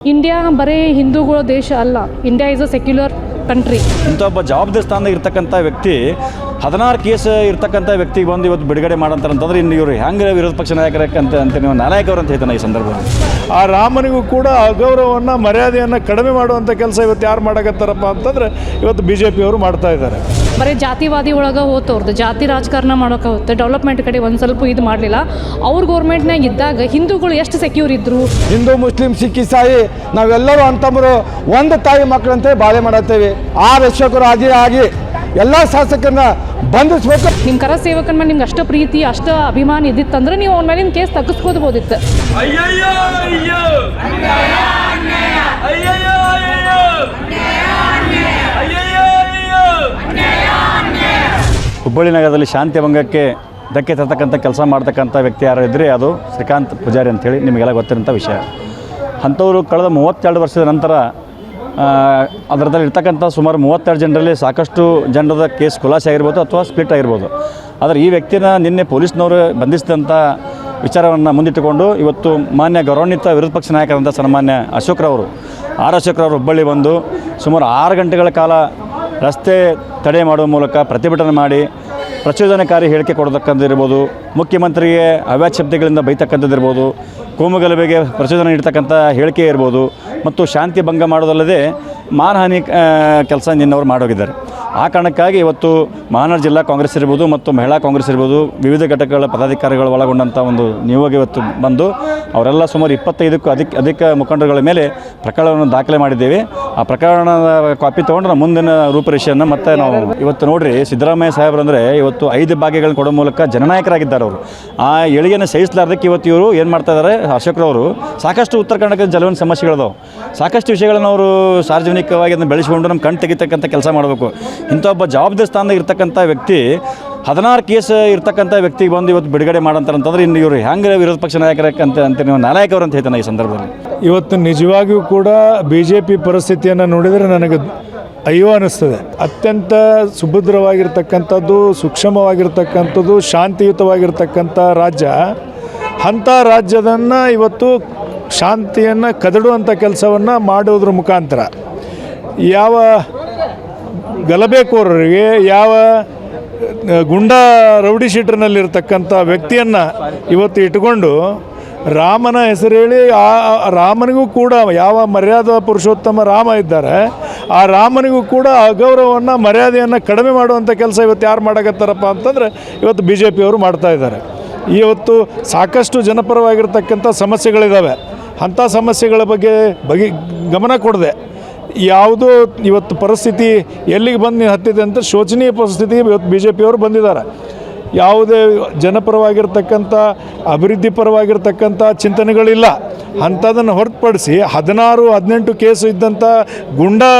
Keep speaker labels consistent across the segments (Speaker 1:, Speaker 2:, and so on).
Speaker 1: India ಬರೀ ಹಿಂದೂಗಳ ದೇಶ ಅಲ್ಲ, India is a secular country
Speaker 2: ಇಂಥ ಒಬ್ಬ ಜವಾಬ್ದಾರಿ ಸ್ಥಾನದಾಗ ಇರ್ತಕ್ಕಂಥ ವ್ಯಕ್ತಿ ಹದಿನಾರು ಕೇಸ್ ಇರ್ತಕ್ಕಂಥ ವ್ಯಕ್ತಿಗೆ ಬಂದು ಇವತ್ತು ಬಿಡುಗಡೆ ಮಾಡಂತಾರಂತಂದ್ರೆ ಇನ್ನು ಇವರು ಹೆಂಗೆ ವಿರೋಧ ಪಕ್ಷ ನಾಯಕರಕ್ಕಂತ ಅಂತ ನೀವು ನಾಯಕರು ಅಂತ ಹೇಳ್ತಾನೆ ಈ ಸಂದರ್ಭದಲ್ಲಿ.
Speaker 3: ಆ ರಾಮನಿಗೂ ಕೂಡ ಅಗೌರವವನ್ನು ಮರ್ಯಾದೆಯನ್ನು ಕಡಿಮೆ ಮಾಡುವಂಥ ಕೆಲಸ ಇವತ್ತು ಯಾರು ಮಾಡಕತ್ತಾರಪ್ಪ ಅಂತಂದರೆ ಇವತ್ತು ಬಿ ಜೆ ಪಿಯವರು ಮಾಡ್ತಾ ಇದ್ದಾರೆ.
Speaker 1: ಬರೀ ಜಾತಿವಾದಿ ಒಳಗೆ ಹೋತವ್ರದ್ದು ಜಾತಿ ರಾಜಕಾರಣ ಮಾಡೋಕೆ ಹೋಗುತ್ತೆ ಡೆವಲಪ್ಮೆಂಟ್ ಕಡೆ ಒಂದು ಸ್ವಲ್ಪ ಇದು ಮಾಡಲಿಲ್ಲ. ಅವ್ರ ಗೌರ್ಮೆಂಟ್ನಾಗ ಇದ್ದಾಗ ಹಿಂದೂಗಳು ಎಷ್ಟು ಸೆಕ್ಯೂರ್ ಇದ್ರು?
Speaker 4: ಹಿಂದೂ ಮುಸ್ಲಿಂ ಸಿಖ್ ಇಸಾಯಿ ನಾವೆಲ್ಲರೂ ಅಂತಂಬರು ಒಂದು ತಾಯಿ ಮಕ್ಕಳಂತೆ ಬಾಳೆ ಮಾಡತ್ತೇವೆ. ಆ ರಕ್ಷಕರು ಆಗಿ ಆಗಿ ಎಲ್ಲ ಶಾಸಕರನ್ನ ಬಂಧಿಸ್ಬೇಕು
Speaker 1: ನಿಮ್ಮ ಕರ ಸೇವಕನ ಮೇಲೆ ನಿಮ್ಗೆ ಅಷ್ಟು ಪ್ರೀತಿ ಅಷ್ಟು ಅಭಿಮಾನ ಇದ್ದಿತ್ತಂದ್ರೆ ನೀವು ಅವ್ನ ಮೇಲಿನ ಕೇಸ್ ತೆಗೆಸ್ಕೋಬೋದಿತ್ತು
Speaker 5: ಅಯ್ಯಯ್ಯೋ ಅಯ್ಯೋ ಅಯ್ಯಯ್ಯೋ ಅಯ್ಯಯ್ಯೋ. ಅಯ್ಯಯ್ಯೋ ಅಯ್ಯೋ
Speaker 2: ಹುಬ್ಬಳ್ಳಿ ನಗರದಲ್ಲಿ ಶಾಂತಿ ಭಂಗಕ್ಕೆ ಧಕ್ಕೆ ತರ್ತಕ್ಕಂಥ ಕೆಲಸ ಮಾಡ್ತಕ್ಕಂಥ ವ್ಯಕ್ತಿ ಯಾರು ಇದ್ದರೆ ಅದು ಶ್ರೀಕಾಂತ್ ಪೂಜಾರಿ ಅಂತೇಳಿ ನಿಮಗೆಲ್ಲ ಗೊತ್ತಿರೋಂಥ ವಿಷಯ. ಅಂಥವರು ಕಳೆದ ಮೂವತ್ತೆರಡು ವರ್ಷದ ನಂತರ ಅದರದಲ್ಲಿ ಇರ್ತಕ್ಕಂಥ ಸುಮಾರು ಮೂವತ್ತೆರಡು ಜನರಲ್ಲಿ ಸಾಕಷ್ಟು ಜನರದ ಕೇಸ್ ಖುಲಾಸೆ ಆಗಿರ್ಬೋದು ಅಥವಾ ಸ್ಪ್ಲಿಟ್ ಆಗಿರ್ಬೋದು. ಆದರೆ ಈ ವ್ಯಕ್ತಿನ ನಿನ್ನೆ ಪೊಲೀಸ್ನವರು ಬಂಧಿಸಿದಂಥ ವಿಚಾರವನ್ನು ಮುಂದಿಟ್ಟುಕೊಂಡು ಇವತ್ತು ಮಾನ್ಯ ಗೌರವಾನ್ವಿತ ವಿರೋಧ ಪಕ್ಷ ನಾಯಕರಂಥ ಸನ್ಮಾನ್ಯ ಅಶೋಕ್ರವರು ಆರ್ ಅಶೋಕ್ರವರು ಹುಬ್ಬಳ್ಳಿ ಬಂದು ಸುಮಾರು ಆರು ಗಂಟೆಗಳ ಕಾಲ ರಸ್ತೆ ತಡೆ ಮಾಡುವ ಮೂಲಕ ಪ್ರತಿಭಟನೆ ಮಾಡಿ ಪ್ರಚೋದನಕಾರಿ ಹೇಳಿಕೆ ಕೊಡತಕ್ಕಂಥದ್ದಿರ್ಬೋದು ಮುಖ್ಯಮಂತ್ರಿಗೆ ಅವ್ಯಾಚ ಶಬ್ದಗಳಿಂದ ಬೈತಕ್ಕಂಥದ್ದಿರ್ಬೋದು, ಕೋಮುಗಲಭೆಗೆ ಪ್ರಚೋದನೆ ನೀಡ್ತಕ್ಕಂಥ ಹೇಳಿಕೆ ಇರ್ಬೋದು, ಮತ್ತು ಶಾಂತಿ ಭಂಗ ಮಾಡೋದಲ್ಲದೆ ಮಾನಹಾನಿ ಕೆಲಸ ನಿನ್ನವರು ಮಾಡೋಗಿದ್ದಾರೆ. ಆ ಕಾರಣಕ್ಕಾಗಿ ಇವತ್ತು ಮಹಾನಗರ ಜಿಲ್ಲಾ ಕಾಂಗ್ರೆಸ್ ಇರ್ಬೋದು ಮತ್ತು ಮಹಿಳಾ ಕಾಂಗ್ರೆಸ್ ಇರ್ಬೋದು ವಿವಿಧ ಘಟಕಗಳ ಪದಾಧಿಕಾರಿಗಳು ಒಳಗೊಂಡಂಥ ಒಂದು ನಿಯೋಗ ಇವತ್ತು ಬಂದು ಅವರೆಲ್ಲ ಸುಮಾರು ಇಪ್ಪತ್ತೈದಕ್ಕೂ ಅಧಿಕ ಅಧಿಕ ಮುಖಂಡರುಗಳ ಮೇಲೆ ಪ್ರಕರಣವನ್ನು ದಾಖಲೆ ಮಾಡಿದ್ದೇವೆ. ಆ ಪ್ರಕರಣದ ಕಾಪಿ ತೊಗೊಂಡು ಮುಂದಿನ ರೂಪರೇಷೆಯನ್ನು ಮತ್ತೆ ನಾವು ಇವತ್ತು ನೋಡಿರಿ ಸಿದ್ದರಾಮಯ್ಯ ಸಾಹೇಬ್ರು ಅಂದರೆ ಇವತ್ತು ಐದು ಭಾಗ್ಯಗಳನ್ನ ಕೊಡೋ ಮೂಲಕ ಜನನಾಯಕರಾಗಿದ್ದಾರೆ ಅವರು. ಆ ಎಳಿಗೆಯನ್ನು ಸಹಿಸಲಾರ್ದಕ್ಕೆ ಇವತ್ತು ಇವರು ಏನು ಮಾಡ್ತಾ ಇದ್ದಾರೆ ಅಶೋಕ್ರವರು ಸಾಕಷ್ಟು ಉತ್ತರ ಕರ್ನಾಟಕದ ಜಲವನ್ನು ಸಮಸ್ಯೆಗಳಿದಾವೆ. ಸಾಕಷ್ಟು ವಿಷಯಗಳನ್ನು ಅವರು ಸಾರ್ವಜನಿಕವಾಗಿ ಅದನ್ನು ಬೆಳೆಸಿಕೊಂಡು ನಮ್ಮ ಕಣ್ ತೆಗಿತಕ್ಕಂಥ ಕೆಲಸ ಮಾಡಬೇಕು. ಇಂಥ ಒಬ್ಬ ಜವಾಬ್ದಾರಿ ಸ್ಥಾನದಾಗ ಇರ್ತಕ್ಕಂಥ ವ್ಯಕ್ತಿ, ಹದಿನಾರು ಕೇಸ್ ಇರ್ತಕ್ಕಂಥ ವ್ಯಕ್ತಿಗೆ ಬಂದು ಇವತ್ತು ಬಿಡುಗಡೆ ಅಂತಂದ್ರೆ ಇನ್ನು ಇವರು ಹೆಂಗೆ ವಿರೋಧ ಪಕ್ಷ ನಾಯಕರಕ್ಕಂತ ಅಂತ ನೀವು ನಾಯಕರು ಅಂತ ಹೇಳ್ತಾನೆ ಈ ಸಂದರ್ಭದಲ್ಲಿ.
Speaker 3: ಇವತ್ತು ನಿಜವಾಗಿಯೂ ಕೂಡ ಬಿ ಜೆ ಪಿ ಪರಿಸ್ಥಿತಿಯನ್ನು ನೋಡಿದರೆ ನನಗೆ ಅಯ್ಯೋ ಅನ್ನಿಸ್ತದೆ. ಅತ್ಯಂತ ಸುಭದ್ರವಾಗಿರ್ತಕ್ಕಂಥದ್ದು, ಸೂಕ್ಷ್ಮವಾಗಿರ್ತಕ್ಕಂಥದ್ದು, ಶಾಂತಿಯುತವಾಗಿರ್ತಕ್ಕಂಥ ರಾಜ್ಯ. ಅಂಥ ರಾಜ್ಯದನ್ನು ಇವತ್ತು ಶಾಂತಿಯನ್ನು ಕದಡುವಂಥ ಕೆಲಸವನ್ನು ಮಾಡೋದ್ರ ಮುಖಾಂತರ ಯಾವ ಗಲಭೆಕೋರರಿಗೆ ಯಾವ ಗುಂಡ ರೌಡಿ ಶೀಟರ್ನಲ್ಲಿರ್ತಕ್ಕಂಥ ವ್ಯಕ್ತಿಯನ್ನು ಇವತ್ತು ಇಟ್ಕೊಂಡು ರಾಮನ ಹೆಸರು ಹೇಳಿ ಆ, ರಾಮನಿಗೂ ಕೂಡ ಯಾವ ಮರ್ಯಾದಾ ಪುರುಷೋತ್ತಮ ರಾಮ ಇದ್ದಾರೆ, ಆ ರಾಮನಿಗೂ ಕೂಡ ಅಗೌರವವನ್ನು ಮರ್ಯಾದೆಯನ್ನು ಕಡಿಮೆ ಮಾಡುವಂಥ ಕೆಲಸ ಇವತ್ತು ಯಾರು ಮಾಡಕತ್ತಾರಪ್ಪ ಅಂತಂದರೆ ಇವತ್ತು ಬಿ ಜೆ ಪಿಯವರು ಮಾಡ್ತಾ ಇದ್ದಾರೆ. ಇವತ್ತು ಸಾಕಷ್ಟು ಜನಪರವಾಗಿರ್ತಕ್ಕಂಥ ಸಮಸ್ಯೆಗಳಿದ್ದಾವೆ ಅಂಥ ಸಮಸ್ಯೆಗಳ ಬಗ್ಗೆ ಬಗೆ ಗಮನ ಕೊಡದೆ. ಯಾವುದೋ ಇವತ್ತು ಪರಿಸ್ಥಿತಿ ಎಲ್ಲಿಗೆ ಬಂದು ಹತ್ತಿದೆ ಅಂತ ಶೋಚನೀಯ ಪರಿಸ್ಥಿತಿಗೆ ಇವತ್ತು ಬಿ ಜೆ ಪಿಯವರು ಬಂದಿದ್ದಾರೆ. ಯಾವುದೇ ಜನಪರವಾಗಿರ್ತಕ್ಕಂಥ, ಅಭಿವೃದ್ಧಿ ಪರವಾಗಿರ್ತಕ್ಕಂಥ ಚಿಂತನೆಗಳಿಲ್ಲ. ಅಂಥದನ್ನು ಹೊರತುಪಡಿಸಿ ಹದಿನಾರು, ಹದಿನೆಂಟು ಕೇಸು ಇದ್ದಂಥ ಗುಂಡಾ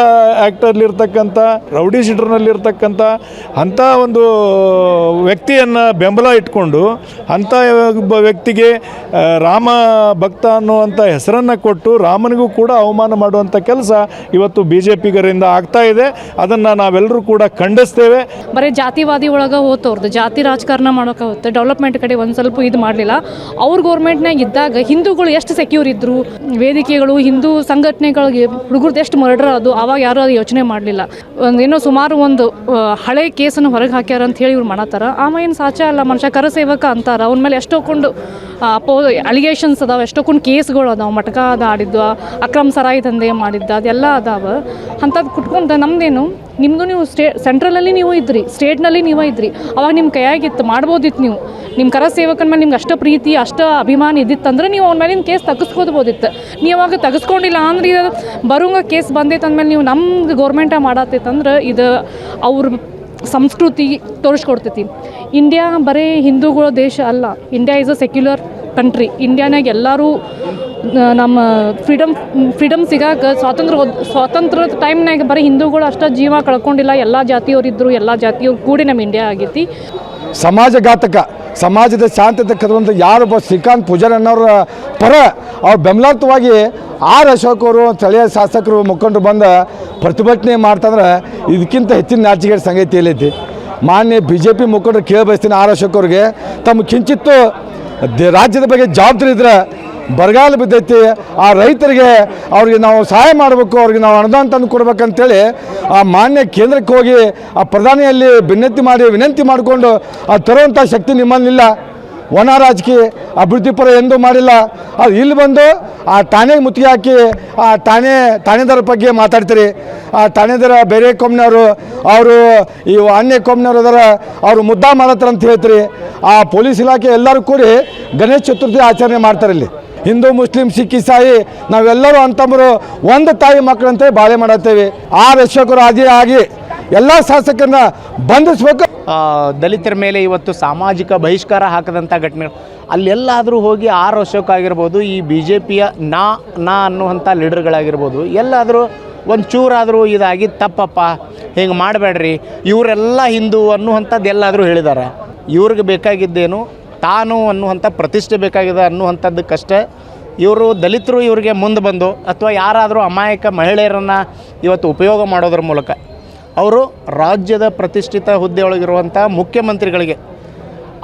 Speaker 3: ಆ್ಯಕ್ಟಲ್ಲಿರ್ತಕ್ಕಂಥ ರೌಡಿ ಶೀಟರ್ನಲ್ಲಿರ್ತಕ್ಕಂಥ ಅಂಥ ಒಂದು ವ್ಯಕ್ತಿಯನ್ನು ಬೆಂಬಲ ಇಟ್ಕೊಂಡು ಅಂಥ ಒಬ್ಬ ವ್ಯಕ್ತಿಗೆ ರಾಮ ಭಕ್ತ ಅನ್ನುವಂಥ ಹೆಸರನ್ನು ಕೊಟ್ಟು ರಾಮನಿಗೂ ಕೂಡ ಅವಮಾನ ಮಾಡುವಂಥ ಕೆಲಸ ಇವತ್ತು ಬಿ ಜೆ ಪಿಗರಿಂದ ಆಗ್ತಾ ಇದೆ. ಅದನ್ನು ನಾವೆಲ್ಲರೂ ಕೂಡ ಖಂಡಿಸ್ತೇವೆ.
Speaker 1: ಬರೀ ಜಾತಿವಾದಿ ಒಳಗೆ ಹೋತವ್ರದ್ದು ಜಾತಿ ರಾಜಕಾರಣ ಹೋಗುತ್ತೆ ಡೆವಲಪ್ಮೆಂಟ್ ಕಡೆ ಒಂದು ಸ್ವಲ್ಪ ಇದು ಮಾಡಲಿಲ್ಲ. ಅವ್ರ ಗೌರ್ಮೆಂಟ್ನಾಗ ಇದ್ದಾಗ ಹಿಂದೂಗಳು ಎಷ್ಟು ಸೆಕ್ಯೂರ್ ಇದ್ದರು ವೇದಿಕೆಗಳು, ಹಿಂದೂ ಸಂಘಟನೆಗಳಿಗೆ ಹುಡುಗರದ್ದು ಎಷ್ಟು ಮರ್ಡರ್ ಅದು ಆವಾಗ ಯಾರೂ ಅದು ಯೋಚನೆ ಮಾಡಲಿಲ್ಲ. ಒಂದು ಏನೋ ಸುಮಾರು ಒಂದು ಹಳೆ ಕೇಸನ್ನು ಹೊರಗೆ ಹಾಕ್ಯಾರ ಅಂತ ಹೇಳಿ ಇವ್ರು ಮಾಡತ್ತಾರ. ಆಮೇಲೆ ಏನು ಸಾಚ ಅಲ್ಲ, ಮನುಷ್ಯ ಕರಸೇವಕ ಅಂತಾರೆ. ಅವನ ಮೇಲೆ ಎಷ್ಟೊಂದು ಅಪೋ ಅಲಿಗೇಷನ್ಸ್ ಅದಾವೆ ಎಷ್ಟೊಂದು ಕೇಸ್ಗಳು ಅದಾವೆ. ಮಟಕ ಅದ ಆಡಿದ್ದು ಅಕ್ರಮ ಸರಾಯಿ ದಂಧೆ ಮಾಡಿದ್ದ, ಅದೆಲ್ಲ ಅದಾವ. ಅಂಥದ್ದು ಕುಟ್ಕೊಂಡು ನಮ್ದೇನು ನಿಮ್ಮದು ನೀವು ಸ್ಟೇ ಸೆಂಟ್ರಲಲ್ಲಿ ನೀವು ಇದ್ರಿ ಸ್ಟೇಟ್ನಲ್ಲಿ ನೀವು ಇದ್ರಿ. ಅವಾಗ ನಿಮ್ಮ ಕೈಯಾಗಿತ್ತು, ಮಾಡ್ಬೋದಿತ್ತು ನೀವು. ನಿಮ್ಮ ಕರ ಸೇವಕನ ಮೇಲೆ ನಿಮ್ಗೆ ಅಷ್ಟು ಪ್ರೀತಿ, ಅಷ್ಟು ಅಭಿಮಾನ ಇದ್ದಿತ್ತಂದ್ರೆ ನೀವು ಅವ್ನ ಮೇಲಿನ ಕೇಸ್ ತೆಗೆಸ್ಕೋಬೋದಿತ್ತು ನೀವು ಅವಾಗ ತಗಸ್ಕೊಂಡಿಲ್ಲ ಅಂದ್ರೆ ಇದು ಬರುವಂಗ ಕೇಸ್ ಬಂದೈತೆ ಅಂದಮೇಲೆ ನೀವು ನಮ್ಮ ಗೌರ್ಮೆಂಟ ಮಾಡತ್ತೈತಂದ್ರೆ ಇದು ಅವ್ರ ಸಂಸ್ಕೃತಿ ತೋರಿಸ್ಕೊಡ್ತೈತಿ. ಇಂಡಿಯಾ ಬರೀ ಹಿಂದೂಗಳ ದೇಶ ಅಲ್ಲ. India is a secular country. ಇಂಡಿಯಾನಾಗ ಎಲ್ಲರೂ ನಮ್ಮ ಫ್ರೀಡಮ್ ಫ್ರೀಡಮ್ ಸಿಗಾಕ ಸ್ವಾತಂತ್ರ್ಯ ಹೋದ್, ಸ್ವಾತಂತ್ರ್ಯದ ಟೈಮ್ನಾಗ ಬರೀ ಹಿಂದೂಗಳು ಅಷ್ಟೇ ಜೀವ ಕಳ್ಕೊಂಡಿಲ್ಲ. ಎಲ್ಲ ಜಾತಿಯವ್ರು ಇದ್ದರು ಎಲ್ಲ ಜಾತಿಯವ್ರು ಕೂಡಿ ನಮ್ಮ ಇಂಡಿಯಾ ಆಗೈತಿ.
Speaker 4: ಸಮಾಜಘಾತಕ ಸಮಾಜದ ಶಾಂತತೆ ಕದವಂತ ಯಾರೊಬ್ಬ ಶ್ರೀಕಾಂತ್ ಪೂಜಾರಿ ಅನ್ನೋರ ಪರ ಅವ್ರು ಬೆಂಬಲಾರ್ಥವಾಗಿ ಆರ್ ಅಶೋಕ್ ಅವರು, ಸ್ಥಳೀಯ ಶಾಸಕರು ಮುಖಂಡರು ಬಂದ ಪ್ರತಿಭಟನೆ ಮಾಡ್ತಂದ್ರೆ ಇದಕ್ಕಿಂತ ಹೆಚ್ಚಿನ ನಾಚಿಕೆ ಸಂಗತಿ ಎಲ್ಲೈತಿ ಮಾನ್ಯ ಬಿ ಜೆ ಪಿ ಮುಖಂಡರು ಕೇಳಿ ಬಯಸ್ತೀನಿ ಆರ್ ಅಶೋಕ್ ತಮ್ಮ ಕಿಂಚಿತ್ತು ರಾಜ್ಯದ ಬಗ್ಗೆ ಜವಾಬ್ದಾರಿ ಇದ್ರೆ ಬರಗಾಲ ಬಿದ್ದೈತಿ. ಆ ರೈತರಿಗೆ ಅವ್ರಿಗೆ ನಾವು ಸಹಾಯ ಮಾಡಬೇಕು, ಅವ್ರಿಗೆ ನಾವು ಅನುದಾನ ತಂದು ಕೊಡ್ಬೇಕಂತೇಳಿ ಆ ಮಾನ್ಯ ಕೇಂದ್ರಕ್ಕೆ ಹೋಗಿ ಆ ಪ್ರಧಾನಿಯಲ್ಲಿ ವಿನಂತಿ ಮಾಡಿ, ವಿನಂತಿ ಮಾಡಿಕೊಂಡು ಆ ತರುವಂಥ ಶಕ್ತಿ ನಿಮ್ಮಲ್ಲಿಲ್ಲ. ಒಣ ರಾಜಕೀಯ ಅಭಿವೃದ್ಧಿ ಪರ ಎಂದೂ ಮಾಡಿಲ್ಲ. ಅದು ಇಲ್ಲಿ ಬಂದು ಆ ಠಾಣೆಗೆ ಮುತ್ತಿಗೆ ಹಾಕಿ ಆ ಠಾಣೆ ಠಾಣೆದಾರ ಬಗ್ಗೆ ಮಾತಾಡ್ತೀರಿ. ಆ ಠಾಣೆದಾರ ಬೇರೆ ಕೊಮ್ಮನವರು ಅವರು ಈ ಅನ್ಯ ಕೊಮ್ನವ್ರು ಅದರ ಅವರು ಮುದ್ದಾ ಮಾಡತ್ತಾರ ಅಂತ ಹೇಳ್ತೀರಿ. ಆ ಪೊಲೀಸ್ ಇಲಾಖೆ ಎಲ್ಲರೂ ಕೂಡಿ ಗಣೇಶ ಚತುರ್ಥಿ ಆಚರಣೆ ಮಾಡ್ತಾರೆ ಇಲ್ಲಿ. ಹಿಂದೂ, ಮುಸ್ಲಿಂ, ಸಿಖ್, ಇಸಾಯಿ, ನಾವೆಲ್ಲರೂ ಅಂತಂಬರು ಒಂದು ತಾಯಿ ಮಕ್ಕಳಂತೆ ಬಾಳೆ ಮಾಡತ್ತೇವೆ. ಆ ರಕ್ಷಕರು ಅದೇ ಆಗಿ ಎಲ್ಲ ಶಾಸಕರನ್ನ ಬಂಧಿಸ್ಬೇಕು.
Speaker 6: ದಲಿತರ ಮೇಲೆ ಇವತ್ತು ಸಾಮಾಜಿಕ ಬಹಿಷ್ಕಾರ ಹಾಕದಂಥ ಘಟನೆಗಳು. ಅಲ್ಲೆಲ್ಲಾದರೂ ಹೋಗಿ ಆರ್ ಅಶೋಕ್ ಆಗಿರ್ಬೋದು ಈ ಬಿ ಜೆ ಪಿಯ ನಾ ನಾ ಅನ್ನುವಂಥ ಲೀಡರ್ಗಳಾಗಿರ್ಬೋದು, ಎಲ್ಲಾದರೂ ಒಂದು ಚೂರಾದರೂ ಇದಾಗಿ ತಪ್ಪಪ್ಪ, ಹಿಂಗೆ ಮಾಡಬೇಡ್ರಿ, ಇವರೆಲ್ಲ ಹಿಂದೂ ಅನ್ನುವಂಥದ್ದು ಎಲ್ಲಾದರೂ ಹೇಳಿದ್ದಾರೆ ಇವ್ರಿಗೆ ಬೇಕಾಗಿದ್ದೇನು, ತಾನು ಅನ್ನುವಂಥ ಪ್ರತಿಷ್ಠೆ ಬೇಕಾಗಿದೆ ಅನ್ನುವಂಥದ್ದಕ್ಕಷ್ಟೇ, ಇವರು ದಲಿತರು ಇವರಿಗೆ ಮುಂದೆ ಬಂದು, ಅಥವಾ ಯಾರಾದರೂ ಅಮಾಯಕ ಮಹಿಳೆಯರನ್ನು ಇವತ್ತು ಉಪಯೋಗ ಮಾಡೋದ್ರ ಮೂಲಕ ಅವರು ರಾಜ್ಯದ ಪ್ರತಿಷ್ಠಿತ ಹುದ್ದೆಯೊಳಗಿರುವಂಥ ಮುಖ್ಯಮಂತ್ರಿಗಳಿಗೆ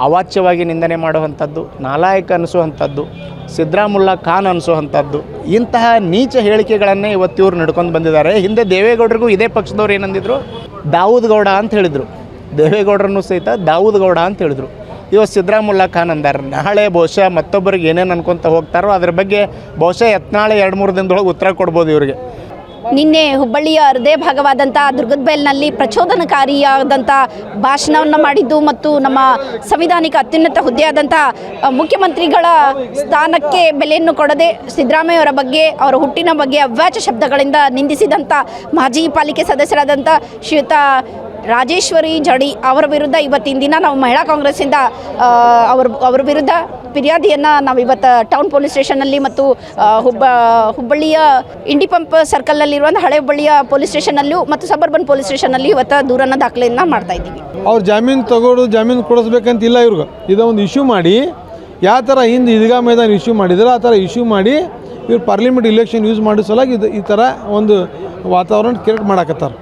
Speaker 6: ಅವಾಚ್ಯವಾಗಿ ನಿಂದನೆ ಮಾಡುವಂಥದ್ದು, ನಾಲಾಯಕ ಅನಿಸುವಂಥದ್ದು, ಸಿದ್ದರಾಮುಲ್ಲಾ ಖಾನ್ ಅನಿಸುವಂಥದ್ದು, ಇಂತಹ ನೀಚ ಹೇಳಿಕೆಗಳನ್ನೇ ಇವತ್ತು ಇವರು ನಡ್ಕೊಂಡು ಬಂದಿದ್ದಾರೆ. ಹಿಂದೆ ದೇವೇಗೌಡರಿಗೂ ಇದೇ ಪಕ್ಷದವ್ರು ಏನಂದಿದ್ರು? ದಾವೂದ್ ಗೌಡ ಅಂತ ಹೇಳಿದರು. ದೇವೇಗೌಡರನ್ನು ಸಹಿತ ದಾವೂದ್ ಗೌಡ ಅಂತ ಹೇಳಿದರು. ಇವತ್ತು ಸಿದ್ದರಾಮುಲ್ಲಾ ಖಾನ್ ಅಂದಾರೆ. ನಾಳೆ ಬಹುಶಃ ಮತ್ತೊಬ್ಬರಿಗೆ ಏನೇನು ಅನ್ಕೊತ ಹೋಗ್ತಾರೋ ಅದ್ರ ಬಗ್ಗೆ ಬಹುಶಃ ಎತ್ನಾಳೆ ಎರಡು ಮೂರು ದಿನದೊಳಗೆ ಉತ್ತರ ಕೊಡ್ಬೋದು ಇವರಿಗೆ.
Speaker 7: ನಿನ್ನೆ ಹುಬ್ಬಳ್ಳಿಯ ಹೃದಯ ಭಾಗವಾದಂಥ ದುರ್ಗದ್ಬೈಲ್ನಲ್ಲಿ ಪ್ರಚೋದನಕಾರಿಯಾದಂಥ ಭಾಷಣವನ್ನು ಮಾಡಿದ್ದು ಮತ್ತು ನಮ್ಮ ಸಂವಿಧಾನಿಕ ಅತ್ಯುನ್ನತ ಹುದ್ದೆಯಾದಂಥ ಮುಖ್ಯಮಂತ್ರಿಗಳ ಸ್ಥಾನಕ್ಕೆ ಬೆಲೆಯನ್ನು ಕೊಡದೆ ಸಿದ್ದರಾಮಯ್ಯವರ ಬಗ್ಗೆ, ಅವರ ಹುಟ್ಟಿನ ಬಗ್ಗೆ ಅವ್ಯಾಚ ಶಬ್ದಗಳಿಂದ ನಿಂದಿಸಿದಂಥ ಮಾಜಿ ಪಾಲಿಕೆ ಸದಸ್ಯರಾದಂಥ ಶ್ರೀಯುತ ರಾಜೇಶ್ವರಿ ಜಡಿ ಅವರ ವಿರುದ್ಧ ಇವತ್ತಿನ ದಿನ ನಾವು ಮಹಿಳಾ ಕಾಂಗ್ರೆಸ್ಸಿಂದ ಅವ್ರ ಅವ್ರ ವಿರುದ್ಧ ಫಿರ್ಯಾದಿಯನ್ನು ನಾವು ಇವತ್ತು ಟೌನ್ ಪೊಲೀಸ್ ಸ್ಟೇಷನಲ್ಲಿ ಮತ್ತು ಹುಬ್ಬ, ಹುಬ್ಬಳ್ಳಿಯ ಇಂಡಿ ಪಂಪ್ ಸರ್ಕಲ್ನಲ್ಲಿರುವಂಥ ಹಳೆ ಹುಬ್ಬಳ್ಳಿಯ ಪೊಲೀಸ್ ಸ್ಟೇಷನ್ನಲ್ಲೂ ಮತ್ತು ಸಬರ್ಬನ್ ಪೊಲೀಸ್ ಸ್ಟೇಷನ್ನಲ್ಲಿ ಇವತ್ತು ದೂರನ್ನು ದಾಖಲೆಯನ್ನು ಮಾಡ್ತಾ ಇದ್ದೀವಿ.
Speaker 8: ಅವ್ರು ಜಾಮೀನು ತಗೊಳ್ಳೋದು ಜಾಮೀನು ಕೊಡಿಸ್ಬೇಕಂತ ಇಲ್ಲ ಇವ್ರಿಗೆ. ಇದೊಂದು ಇಶ್ಯೂ ಮಾಡಿ, ಯಾವ ಥರ ಹಿಂದೆ ಈದ್ಗಾ ಮೈದಾನ ಇಶ್ಯೂ ಮಾಡಿದ್ರೆ, ಆ ಥರ ಇಶ್ಯೂ ಮಾಡಿ ಇವ್ರು ಪಾರ್ಲಿಮೆಂಟ್ ಇಲೆಕ್ಷನ್ ಯೂಸ್ ಮಾಡೋ ಸಲುವಾಗಿ ಇದು, ಈ ಥರ ಒಂದು ವಾತಾವರಣ ಕ್ರಿಯೇಟ್ ಮಾಡಕತ್ತಾರೆ.